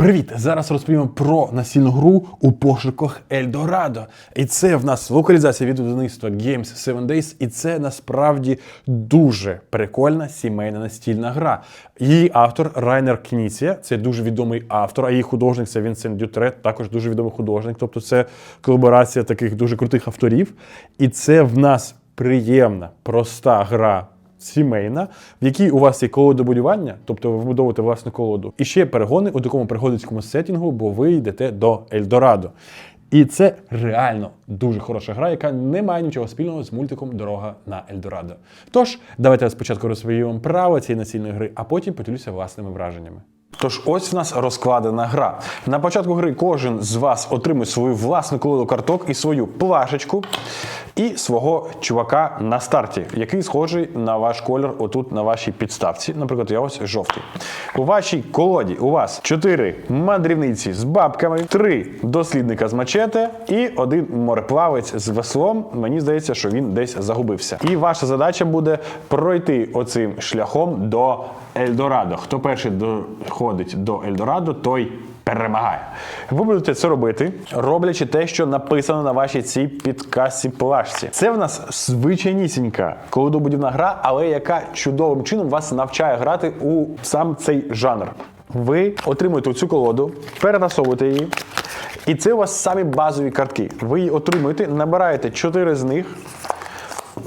Привіт! Зараз розповімо про настільну гру у пошуках Ельдорадо. І це в нас локалізація від видавництва Games 7 Days, і це насправді дуже прикольна сімейна настільна гра. Її автор Райнер Кніція, це дуже відомий автор, а її художник це Вінсент Дютрет, також дуже відомий художник. Тобто це колаборація таких дуже крутих авторів. І це в нас приємна, проста гра сімейна, в якій у вас є колодобудування, тобто ви вбудовуєте власну колоду, і ще перегони у такому пригодницькому сетінгу, бо ви йдете до Ельдорадо. І це реально дуже хороша гра, яка не має нічого спільного з мультиком Дорога на Ельдорадо. Тож, давайте спочатку розповім вам право цієї настільної гри, а потім поділюся власними враженнями. Тож ось в нас розкладена гра. На початку гри кожен з вас отримує свою власну колоду карток і свою плашечку, і свого чувака на старті, який схожий на ваш колір отут на вашій підставці. Наприклад, я ось жовтий. У вашій колоді у вас чотири мандрівниці з бабками, три дослідника з мачете і один мореплавець з веслом. Мені здається, що він десь загубився. І ваша задача буде пройти оцим шляхом до Ельдорадо. Хто перший доходить до Ельдорадо, той перемагає. Ви будете це робити, роблячи те, що написано на вашій цій підкасі плашці. Це в нас звичайнісінька колодобудівна гра, але яка чудовим чином вас навчає грати у сам цей жанр. Ви отримуєте цю колоду, перетасовуєте її. І це у вас самі базові картки. Ви її отримуєте, набираєте 4 з них,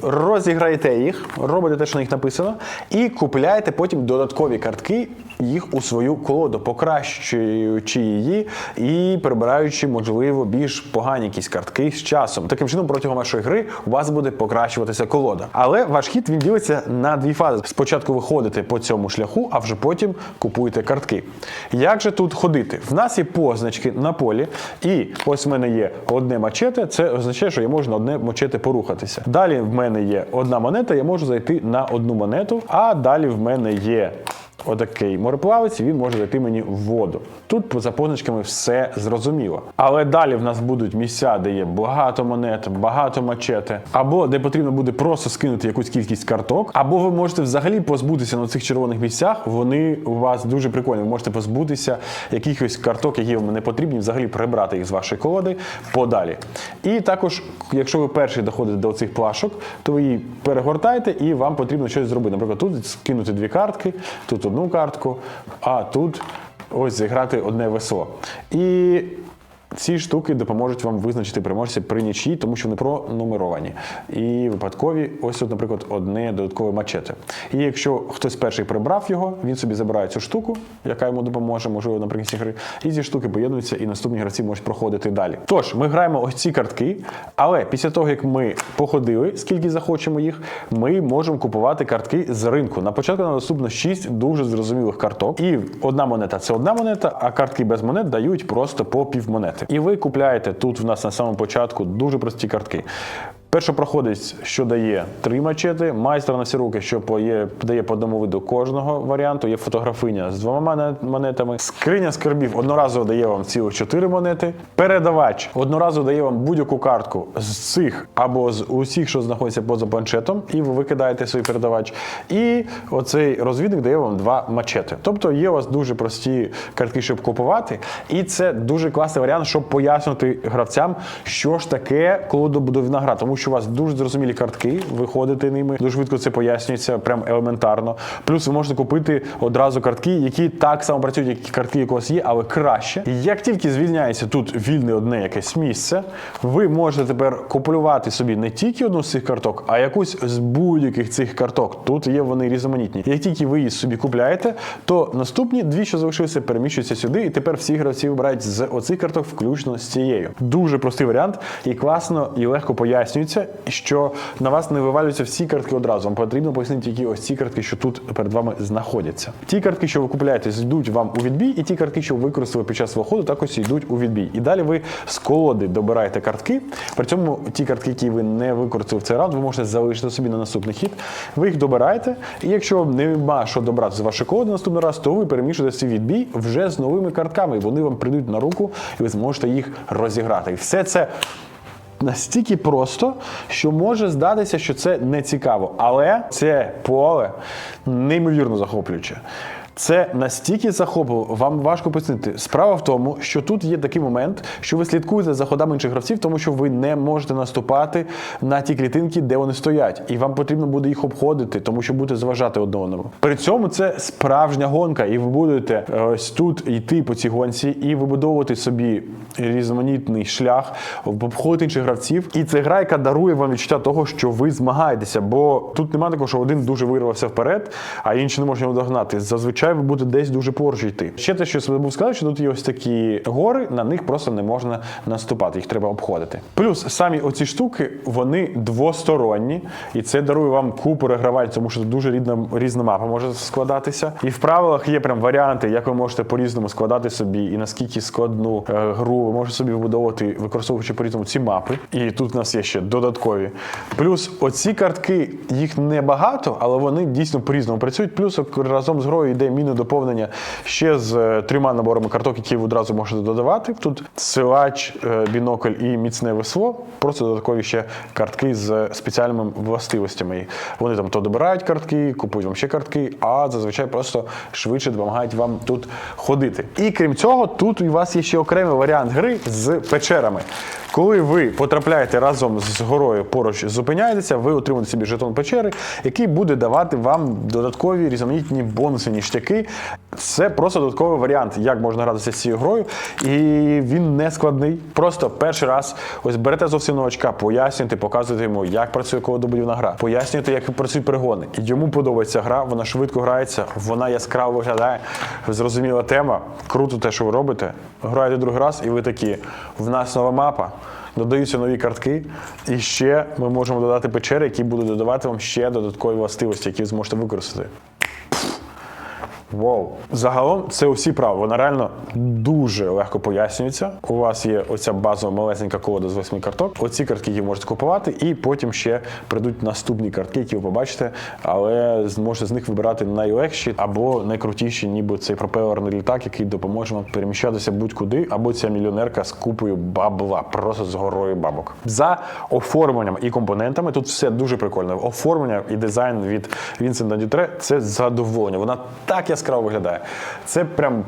розіграєте їх, робите те, що на них написано, і купляєте потім додаткові картки їх у свою колоду, покращуючи її і прибираючи, можливо, більш погані якісь картки з часом. Таким чином, протягом вашої гри у вас буде покращуватися колода. Але ваш хід він ділиться на дві фази. Спочатку ви ходите по цьому шляху, а вже потім купуєте картки. Як же тут ходити? В нас є позначки на полі, і ось в мене є одне мачете. Це означає, що я можу на одне мачете порухатися. Далі в мене є одна монета, я можу зайти на одну монету, а далі в мене є. Отакий мореплавець, він може зайти мені в воду. Тут за позначками все зрозуміло. Але далі в нас будуть місця, де є багато монет, багато мачете, або де потрібно буде просто скинути якусь кількість карток, або ви можете взагалі позбутися на цих червоних місцях. Вони у вас дуже прикольні. Ви можете позбутися якихось карток, які вам не потрібні, взагалі прибрати їх з вашої колоди подалі. І також, якщо ви перший доходите до цих плашок, то ви її перегортаєте і вам потрібно щось зробити. Наприклад, тут скинути дві картки, тут одну картку, а тут ось зіграти одне весло. І ці штуки допоможуть вам визначити переможця при нічій, тому що вони пронумеровані. І випадкові, ось тут, наприклад, одне додаткове мачете. І якщо хтось перший прибрав його, він собі забирає цю штуку, яка йому допоможе, можливо, наприкінці гри. І ці штуки поєднуються, і наступні гравці можуть проходити далі. Тож, ми граємо ось ці картки, але після того, як ми походили, скільки захочемо їх, ми можемо купувати картки з ринку. На початку нам доступно 6 дуже зрозумілих карток. І одна монета це одна монета, а картки без монет дають просто по пів монети. І ви купляєте тут в нас на самому початку дуже прості картки. Першопроходець, що дає три мачети, майстер на всі руки, що поє, дає по одному виду кожного варіанту. Є фотографиня з двома монетами. Скриня скарбів одноразово дає вам цілих чотири монети. Передавач одноразово дає вам будь-яку картку з цих або з усіх, що знаходяться поза планшетом, і ви викидаєте свій передавач. І оцей розвідник дає вам два мачети. Тобто є у вас дуже прості картки, щоб купувати, і це дуже класний варіант, щоб пояснити гравцям, що ж таке колодобудовна гра, тому що у вас дуже зрозумілі картки, ви ходите ними, дуже швидко це пояснюється, прям елементарно. Плюс ви можете купити одразу картки, які так само працюють, як картки, які у вас є, але краще. І як тільки звільняється тут вільне одне якесь місце, ви можете тепер купувати собі не тільки одну з цих карток, а якусь з будь-яких цих карток. Тут є вони різноманітні. Як тільки ви її собі купляєте, то наступні дві, що залишилися, переміщуються сюди, і тепер всі гравці вибирають з оцих карток, включно з цією. Дуже простий варіант, і класно і легко пояснюється, що на вас не вивалюються всі картки одразу. Вам потрібно пояснити тільки ось ці картки, що тут перед вами знаходяться. Ті картки, що ви купляєте, йдуть вам у відбій, і ті картки, що ви використали під час свого ходу, також йдуть у відбій. І далі ви з колоди добираєте картки. При цьому ті картки, які ви не використали в цей раунд, ви можете залишити собі на наступний хід. Ви їх добираєте, і якщо нема що добрати з вашої колоди наступний раз, то ви перемішуєте свій відбій вже з новими картками. Вони вам прийдуть на руку, і ви зможете їх розіграти. І все це настільки просто, що може здатися, що це не цікаво. Але це поле неймовірно захоплююче. Це настільки захопливо, вам важко пояснити. Справа в тому, що тут є такий момент, що ви слідкуєте за ходами інших гравців, тому що ви не можете наступати на ті клітинки, де вони стоять, і вам потрібно буде їх обходити, тому що будете зважати одне одному. При цьому це справжня гонка, і ви будете е, ось тут йти по цій гонці і вибудовувати собі різноманітний шлях, обходити інших гравців. І це гра, яка дарує вам відчуття того, що ви змагаєтеся, бо тут немає такого, що один дуже вирвався вперед, а інший не може його догнати. Зазвичай ви будете десь дуже поруч йти. Ще те, що я забув сказати, що тут є ось такі гори, на них просто не можна наступати, їх треба обходити. Плюс самі оці штуки вони двосторонні, і це дарує вам купу регравань, тому що дуже рідна різна мапа може складатися. І в правилах є прям варіанти, як ви можете по-різному складати собі, і наскільки складну е, гру ви можете собі вибудовувати, використовуючи по-різному ці мапи. І тут у нас є ще додаткові. Плюс оці картки, їх небагато, але вони дійсно по-різному працюють. Плюс разом з грою йде міни-доповнення ще з е, трьома наборами карток, які ви одразу можете додавати. Тут силач, е, бінокль і міцне весло. Просто додаткові ще картки з спеціальними властивостями. Вони там то добирають картки, купують вам ще картки, а зазвичай просто швидше допомагають вам тут ходити. І крім цього, тут у вас є ще окремий варіант гри з печерами. Коли ви потрапляєте разом з горою поруч, зупиняєтеся, ви отримуєте собі жетон печери, який буде давати вам додаткові різноманітні бонуси, ніштяки. Це просто додатковий варіант, як можна гратися з цією грою. І він не складний. Просто перший раз ось берете зовсім новачка, пояснюєте, показуєте йому, як працює колодобудівна гра, пояснюєте, як працюють перегони. Йому подобається гра, вона швидко грається, вона яскраво виглядає. Зрозуміла тема. Круто те, що ви робите. Граєте другий раз, і ви такі: в нас нова мапа. Додаються нові картки, і ще ми можемо додати печери, які будуть додавати вам ще додаткові властивості, які ви зможете використати. Вау. Загалом це усі права. Вона реально дуже легко пояснюється. У вас є оця базова малесенька колода з восьми карток. Оці картки ви можете купувати, і потім ще прийдуть наступні картки, які ви побачите, але зможете з них вибирати найлегші або найкрутіші, ніби цей пропелерний літак, який допоможе вам переміщатися будь-куди, або ця мільйонерка з купою бабла, просто з горою бабок. За оформленням і компонентами тут все дуже прикольно. Оформлення і дизайн від Вінсента Дютре це задоволення. Вона так яскраво виглядає. Це прям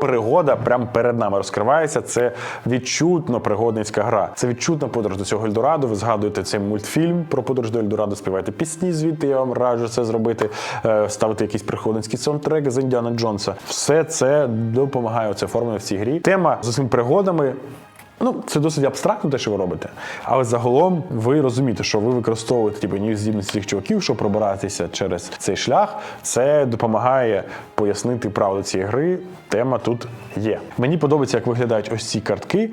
пригода прям перед нами розкривається. Це відчутно пригодницька гра. Це відчутна подорож до цього Ельдорадо. Ви згадуєте цей мультфільм про подорож до Ельдорадо, співаєте пісні звідти. Я вам раджу це зробити, е, ставити якийсь пригодницький саундтрек з Індіана Джонса. Все це допомагає оце оформлення в цій грі. Тема з цими пригодами. Ну, це досить абстрактно, те, що ви робите. Але загалом ви розумієте, що ви використовуєте типу, здібності цих чуваків, щоб пробиратися через цей шлях. Це допомагає пояснити правду цієї гри. Тема тут є. Мені подобається, як виглядають ось ці картки.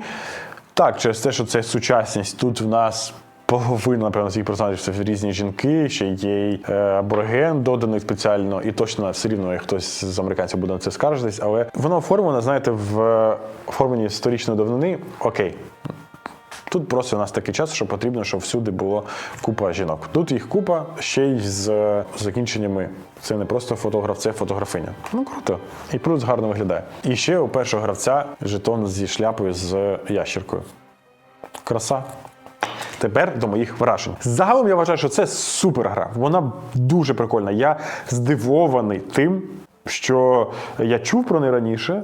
Так, через те, що це сучасність, тут в нас. Половина, напевно, всіх персонажів це різні жінки, ще є й е, абориген доданий спеціально, і точно все рівно хтось з американців буде на це скаржитись, але воно оформлено, знаєте, в е, оформленні сторічної давнини. Окей. Тут просто у нас такий час, що потрібно, щоб всюди було купа жінок. Тут їх купа ще й з е, закінченнями. Це не просто фотограф, це фотографиня. Ну круто. І плюс гарно виглядає. І ще у першого гравця жетон зі шляпою з ящіркою. Краса. Тепер до моїх вражень. Загалом я вважаю, що це супер гра. Вона дуже прикольна. Я здивований тим. Що я чув про неї раніше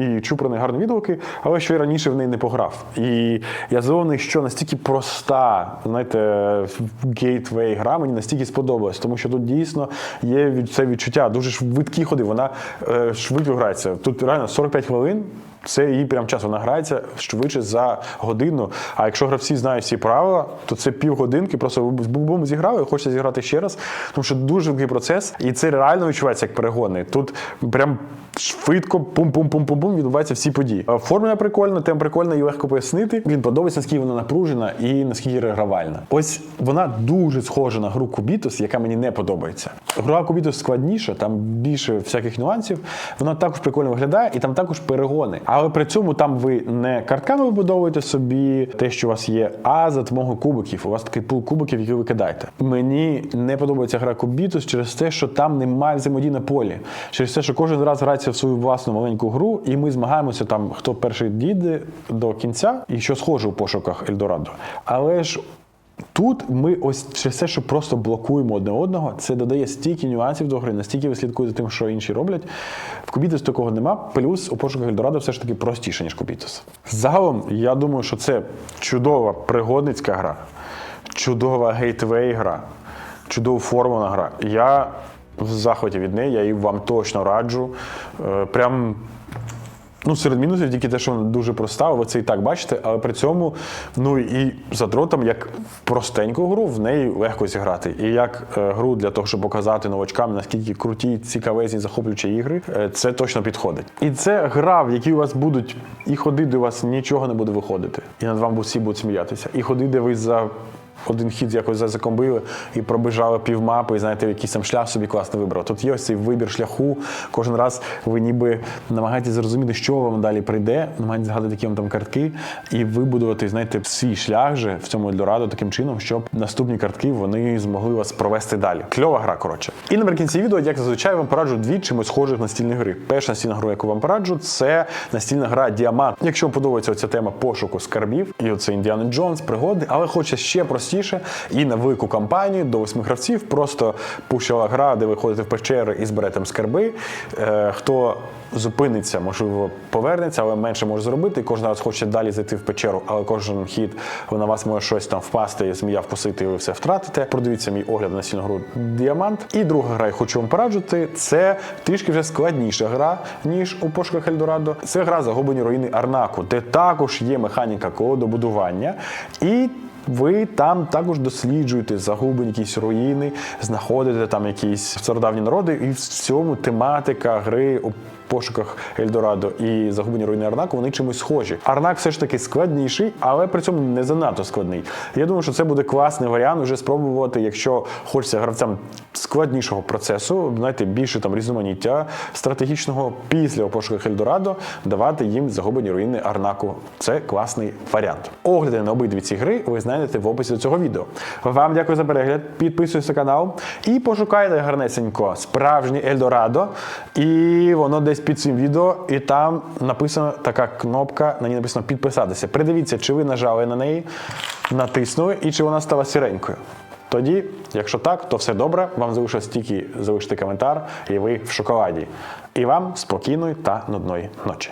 і чув про неї гарні відгуки, але що я раніше в неї не пограв. І я здивований, що настільки проста, знаєте, гейтвей гра мені настільки сподобалась, тому що тут дійсно є це відчуття дуже швидкі ходи. Вона е, швидко грається. Тут реально 45 хвилин. Це її прям час. Вона грається швидше за годину. А якщо гравці знають всі правила, то це півгодинки. Просто з бубом зіграли, хочеться зіграти ще раз, тому що дуже великий процес, і це реально відчувається як перегони. Тут прям швидко пум-пум-пум-пум-пум відбуваються всі події. Е, Формула прикольна, тем прикольна і легко пояснити. Він подобається, наскільки вона напружена і наскільки регравальна. Ось вона дуже схожа на гру Кубітус, яка мені не подобається. Гра Кубітус складніша, там більше всяких нюансів. Вона також прикольно виглядає, і там також перегони. Але при цьому там ви не картками вибудовуєте собі те, що у вас є, а за допомогою кубиків. У вас такий пул кубиків, які ви кидаєте. Мені не подобається гра Кубітус через те, що там немає взаємодії на полі. Через те, що кожен раз грається в свою власну маленьку гру, і ми змагаємося там, хто перший дійде до кінця, і що схоже у пошуках Ельдорадо. Але ж Тут ми ось через все, що просто блокуємо одне одного, це додає стільки нюансів до гри, настільки ви слідкуєте за тим, що інші роблять. В Кубітус такого нема. Плюс у пошуках Ельдорадо все ж таки простіше, ніж Кубітус. Загалом, я думаю, що це чудова пригодницька гра, чудова гейтвей гра, чудова формула гра. Я в захваті від неї, я її вам точно раджу. Е, Прям Ну, серед мінусів тільки те, що вона дуже проста, ви це і так бачите, але при цьому, ну і за дротом, як простеньку гру, в неї легко зіграти. І як е, гру для того, щоб показати новачкам, наскільки круті, цікавезні, захоплюючі ігри, е, це точно підходить. І це гра, в якій у вас будуть і ходи, де у вас нічого не буде виходити. І над вами всі будуть сміятися. І ходи, де ви за один хід якось закомбили і пробіжали півмапи, і знаєте, якийсь там шлях собі класно вибрав. Тут є ось цей вибір шляху. Кожен раз ви ніби намагаєтесь зрозуміти, що вам далі прийде, намагаєтесь згадати, які вам там картки, і вибудувати, знаєте, свій шлях же в цьому Ельдорадо таким чином, щоб наступні картки вони змогли вас провести далі. Кльова гра, коротше. І наприкінці відео, як зазвичай, вам пораджу дві чимось схожих настільні гри. Перша настільна гра, яку вам пораджу, це настільна гра Діамант. Якщо вам подобається оця тема пошуку скарбів, і оце Індіана Джонс, пригоди, але хочеться ще простіше і на велику кампанію до восьми гравців. Просто пущала гра, де ви ходите в печери і зберете скарби. Е, хто зупиниться, можливо, повернеться, але менше може зробити. Кожен раз хоче далі зайти в печеру, але кожен хід на вас може щось там впасти, змія вкусити, і ви все втратите. Продивіться мій огляд на настільну гру Діамант. І друга гра, я хочу вам пораджувати, це трішки вже складніша гра, ніж у пошуках Ельдорадо. Це гра загублені руїни Арнаку, де також є механіка колодобудування. І ви там також досліджуєте загублені якісь руїни, знаходите там якісь стародавні народи, і в цьому тематика гри пошуках Ельдорадо і загублені руїни Арнаку вони чимось схожі. Арнак все ж таки складніший, але при цьому не занадто складний. Я думаю, що це буде класний варіант вже спробувати, якщо хочеться гравцям складнішого процесу, знаєте, більше там різноманіття стратегічного після пошуках Ельдорадо давати їм загублені руїни Арнаку. Це класний варіант. Огляди на обидві ці гри ви знайдете в описі до цього відео. Вам дякую за перегляд. Підписуйтесь на канал і пошукайте гарнесенько справжнє Ельдорадо. І воно десь під цим відео, і там написана така кнопка, на ній написано підписатися. Придивіться, чи ви нажали на неї, натиснули і чи вона стала сіренькою. Тоді, якщо так, то все добре. Вам залишилось тільки залишити коментар, і ви в шоколаді. І вам спокійної та нудної ночі.